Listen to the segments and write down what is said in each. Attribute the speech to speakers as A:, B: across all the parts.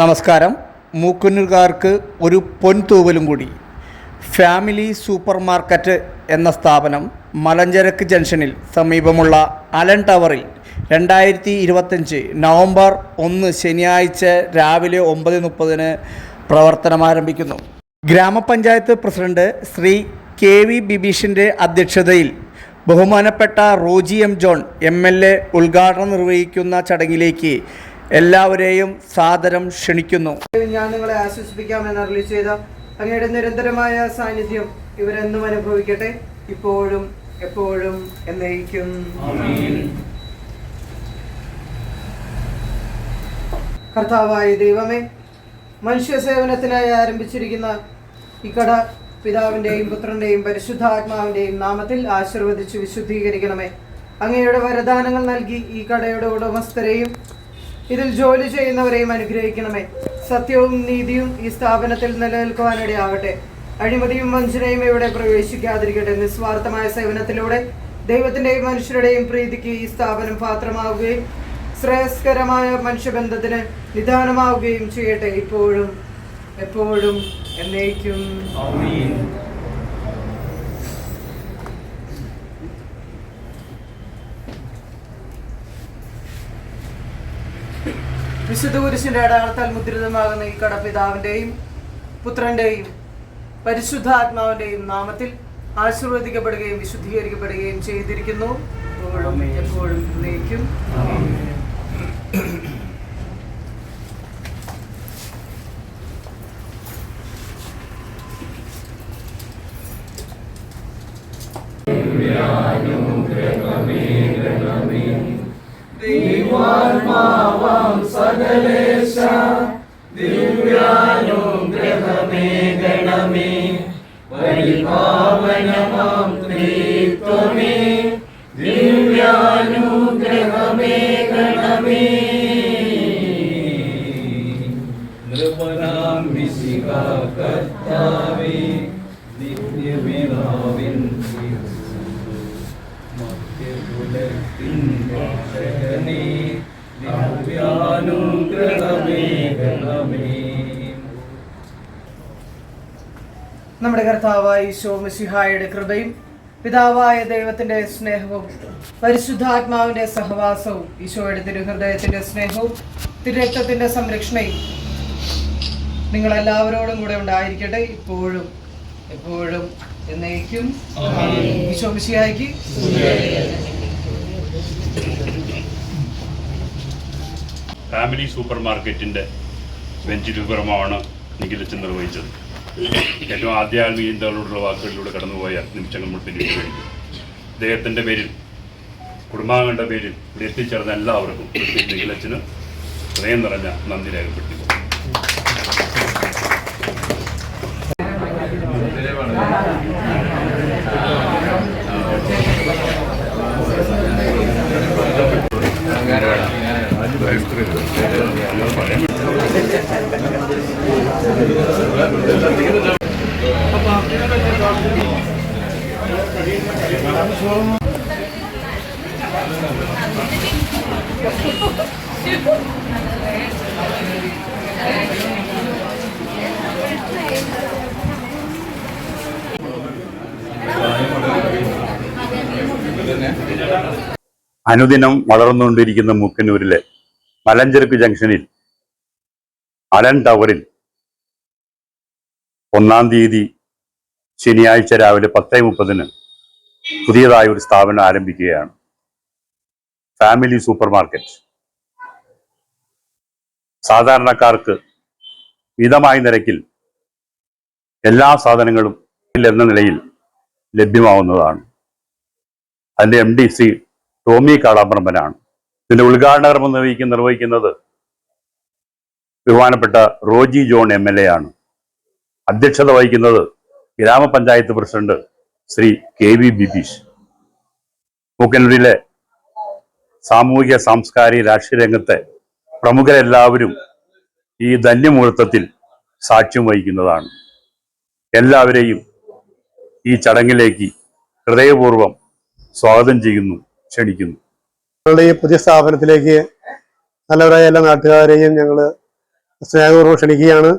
A: നമസ്കാരം. മൂക്കുന്നുകാർക്ക് ഒരു പൊൻതൂവലും കൂടി. ഫാമിലി സൂപ്പർ മാർക്കറ്റ് എന്ന സ്ഥാപനം മലഞ്ചരക്ക് ജംഗ്ഷനിൽ സമീപമുള്ള അലൻ ടവറിൽ രണ്ടായിരത്തി ഇരുപത്തഞ്ച് നവംബർ ഒന്ന് ശനിയാഴ്ച രാവിലെ ഒമ്പത് മുപ്പതിന് പ്രവർത്തനം ആരംഭിക്കുന്നു. ഗ്രാമപഞ്ചായത്ത് പ്രസിഡന്റ് ശ്രീ കെ വി ബിബീഷിന്റെ അധ്യക്ഷതയിൽ ബഹുമാനപ്പെട്ട Roji M John M L A ഉദ്ഘാടനം നിർവഹിക്കുന്ന ചടങ്ങിലേക്ക് എല്ലാവരെയും സാദരം ക്ഷണിക്കുന്നു.
B: ഞാൻ നിങ്ങളെ ആശ്വസിപ്പിക്കാമെന്ന് റിലീസ് ചെയ്ത അങ്ങയുടെ നിരന്തരമായ സാന്നിധ്യം ഇവരെന്നും അനുഭവിക്കട്ടെ. ഇപ്പോഴും എപ്പോഴും എന്നയിക്കും കർത്താവായ ദൈവമേ മനുഷ്യ സേവനത്തിനായി ആരംഭിച്ചിരിക്കുന്ന ഇക്കട കട പിതാവിന്റെയും പുത്രന്റെയും പരിശുദ്ധാത്മാവിന്റെയും നാമത്തിൽ ആശീർവദിച്ച് വിശുദ്ധീകരിക്കണമേ. അങ്ങയുടെ വരദാനങ്ങൾ നൽകി ഈ കടയുടെ ഉടമസ്ഥരെയും ഇതിൽ ജോലി ചെയ്യുന്നവരെയും അനുഗ്രഹിക്കണമേ. സത്യവും നീതിയും ഈ സ്ഥാപനത്തിൽ നിലനിൽക്കുവാനിടയാവട്ടെ അഴിമതിയും വഞ്ചനയും ഇവിടെ പ്രവേശിക്കാതിരിക്കട്ടെ. നിസ്വാർത്ഥമായ സേവനത്തിലൂടെ ദൈവത്തിന്റെയും മനുഷ്യരുടെയും പ്രീതിക്ക് ഈ സ്ഥാപനം പാത്രമാവുകയും ശ്രേയസ്കരമായ മനുഷ്യബന്ധത്തിന് നിദാനമാവുകയും ചെയ്യട്ടെ. ഇപ്പോഴും എപ്പോഴും എന്നേക്കും. വിശുദ്ധ കുരിശിന്റെ അടയാളത്താൽ മുദ്രിതമാകുന്ന ഈ കട പിതാവിന്റെയും പുത്രന്റെയും പരിശുദ്ധാത്മാവിന്റെയും നാമത്തിൽ ആശീർവദിക്കപ്പെടുകയും വിശുദ്ധീകരിക്കപ്പെടുകയും ചെയ്തിരിക്കുന്നു. എപ്പോഴും എപ്പോഴും എന്നേക്കും.
C: നൃപനാം സകലേശ. ദിവ്യാനുഗ്രഹമേ ഗണമേ. പരിപാവനമാം രക്ഷകനേ ദിവ്യാനുഗ്രഹമേ ഗണമേ.
B: നമ്മുടെ കർത്താവായ ഈശോ മിശിഹായുടെ കൃപയും പിതാവായ ദൈവത്തിന്റെ സ്നേഹവും പരിശുദ്ധാത്മാവിന്റെ സഹവാസവും ഈശോയുടെ തിരുഹൃദയത്തിന്റെ സ്നേഹവും തിരുരക്തത്തിന്റെ സംരക്ഷണയും നിങ്ങൾ എല്ലാവരോടും കൂടെ ഉണ്ടായിരിക്കട്ടെ. ഇപ്പോഴും എപ്പോഴും എന്നേക്കും. ഈശോ മിശിഹായ്ക്ക്.
D: ഫാമിലി സൂപ്പർ മാർക്കറ്റിന്റെ ബെഞ്ച് രൂപമാണ് നിഖിലച്ചൻ നിർവഹിച്ചത്. ഏറ്റവും ആധ്യാത്മികതകളോടുള്ള വാക്കുകളിലൂടെ കടന്നുപോയ നിമിഷങ്ങൾ നമ്മൾ പിന്നീട് കഴിഞ്ഞു അദ്ദേഹത്തിന്റെ പേരിൽ കുടുംബാംഗങ്ങളുടെ പേരിൽ ഇവിടെ എത്തിച്ചേർന്ന എല്ലാവർക്കും നിഖിലച്ചന് ഹൃദയം നിറഞ്ഞ നന്ദി രേഖപ്പെടുത്തി അനുദിനം വളർന്നുകൊണ്ടിരിക്കുന്ന മുക്കന്നൂരിലെ മലഞ്ചെരുപ്പ് ജംഗ്ഷനിൽ അലൻ ടവറിൽ ഒന്നാം തീയതി ശനിയാഴ്ച രാവിലെ പത്തേ മുപ്പതിന് പുതിയതായ ഒരു സ്ഥാപനം ആരംഭിക്കുകയാണ്. ഫാമിലി സൂപ്പർ മാർക്കറ്റ് സാധാരണക്കാർക്ക് മിതമായ നിരക്കിൽ എല്ലാ സാധനങ്ങളും എന്ന നിലയിൽ ലഭ്യമാവുന്നതാണ്. അതിന്റെ എം ഡി സി ടോമി കാളാമ്പറമ്പനാണ് ഇതിന്റെ ഉദ്ഘാടന കർമ്മം നിർവഹിക്കുന്ന നിർവഹിക്കുന്നത് ബഹുമാനപ്പെട്ട Roji John M L A ആണ്. അധ്യക്ഷത വഹിക്കുന്നത് ഗ്രാമപഞ്ചായത്ത് president Shri K V Bibeesh. മൂക്കന്നൂരിലെ സാമൂഹിക സാംസ്കാരിക രാഷ്ട്രീയ രംഗത്തെ പ്രമുഖരെല്ലാവരും ഈ ധന്യമുഹൂർത്തത്തിൽ സാക്ഷ്യം വഹിക്കുന്നതാണ്. എല്ലാവരെയും ഈ ചടങ്ങിലേക്ക് ഹൃദയപൂർവം സ്വാഗതം ചെയ്യുന്നു ക്ഷണിക്കുന്നു.
E: ഞങ്ങളുടെ ഈ പുതിയ സ്ഥാപനത്തിലേക്ക് നല്ലവരായ എല്ലാ നാട്ടുകാരെയും ഞങ്ങൾ സ്നേഹപൂർവം ക്ഷണിക്കുകയാണ്.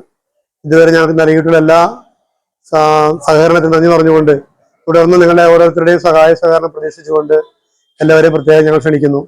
E: ഇതുവരെ ഞങ്ങൾക്ക് നൽകിയിട്ടുള്ള എല്ലാ സഹകരണത്തിന് നന്ദി പറഞ്ഞുകൊണ്ട് തുടർന്ന് നിങ്ങളുടെ ഓരോരുത്തരുടെയും സഹായ സഹകരണം പ്രതീക്ഷിച്ചുകൊണ്ട് എല്ലാവരെയും പ്രത്യേകം ഞങ്ങൾ ക്ഷണിക്കുന്നു.